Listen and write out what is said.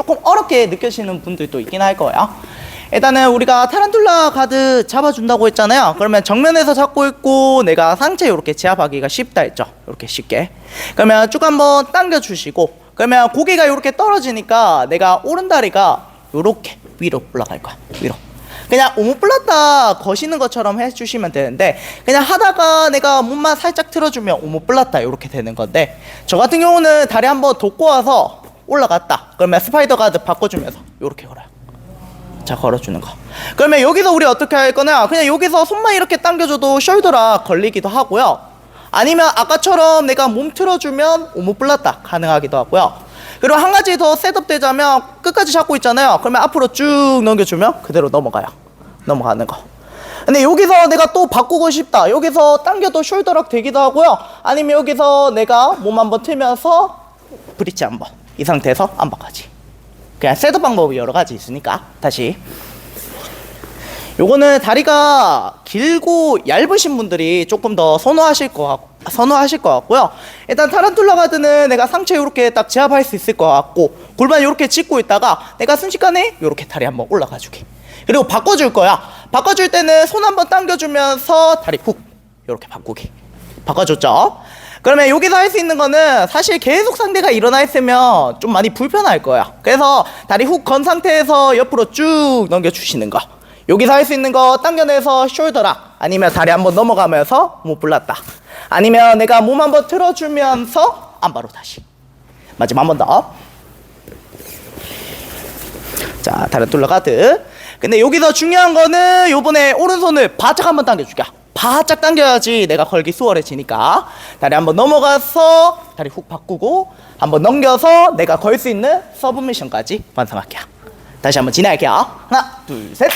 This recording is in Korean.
조금 어렵게 느껴지는 분들도 있긴 할 거예요. 일단은 우리가 타란툴라 가드 잡아준다고 했잖아요. 그러면 정면에서 잡고 있고 내가 상체 이렇게 제압하기가 쉽다 했죠. 이렇게 쉽게. 그러면 쭉 한번 당겨주시고 그러면 고개가 이렇게 떨어지니까 내가 오른다리가 이렇게 위로 올라갈 거야. 위로. 그냥 오모플라타 거시는 것처럼 해주시면 되는데 그냥 하다가 내가 몸만 살짝 틀어주면 오모플라타 이렇게 되는 건데 저 같은 경우는 다리 한번 돋고 와서 올라갔다. 그러면 스파이더 가드 바꿔주면서 이렇게 걸어요. 자 걸어주는 거. 그러면 여기서 우리 어떻게 할 거냐? 그냥 여기서 손만 이렇게 당겨줘도 숄더라 걸리기도 하고요. 아니면 아까처럼 내가 몸 틀어주면 오모플라타 가능하기도 하고요. 그리고 한 가지 더 셋업 되자면 끝까지 잡고 있잖아요. 그러면 앞으로 쭉 넘겨주면 그대로 넘어가요. 넘어가는 거. 근데 여기서 내가 또 바꾸고 싶다. 여기서 당겨도 숄더락 되기도 하고요. 아니면 여기서 내가 몸 한번 틀면서 브릿지 한번 이 상태에서 안바까지 그냥 셋업 방법이 여러 가지 있으니까 다시 요거는 다리가 길고 얇으신 분들이 조금 더 선호하실 것 같고 선호하실 것 같고요. 일단 타란툴라 가드는 내가 상체 이렇게 딱 제압할 수 있을 것 같고 골반 이렇게 짚고 있다가 내가 순식간에 이렇게 다리 한번 올라가 주기. 그리고 바꿔줄 거야. 바꿔줄 때는 손 한번 당겨주면서 다리 훅 이렇게 바꾸기. 바꿔줬죠? 그러면 여기서 할 수 있는 거는 사실 계속 상대가 일어나 있으면 좀 많이 불편할 거야. 그래서 다리 훅 건 상태에서 옆으로 쭉 넘겨주시는 거. 여기서 할 수 있는 거 당겨내서 숄더락 아니면 다리 한번 넘어가면서 못 불렀다. 아니면 내가 몸 한번 틀어주면서 안바로 다시. 마지막 한 번 더. 자, 다른 툴러가드. 근데 여기서 중요한 거는 요번에 오른손을 바짝 한번 당겨줄게. 바짝 당겨야지 내가 걸기 수월해지니까. 다리 한번 넘어가서 다리 훅 바꾸고 한번 넘겨서 내가 걸 수 있는 서브미션까지 완성할게요. 다시 한번 진행할게요. 하나, 둘, 셋.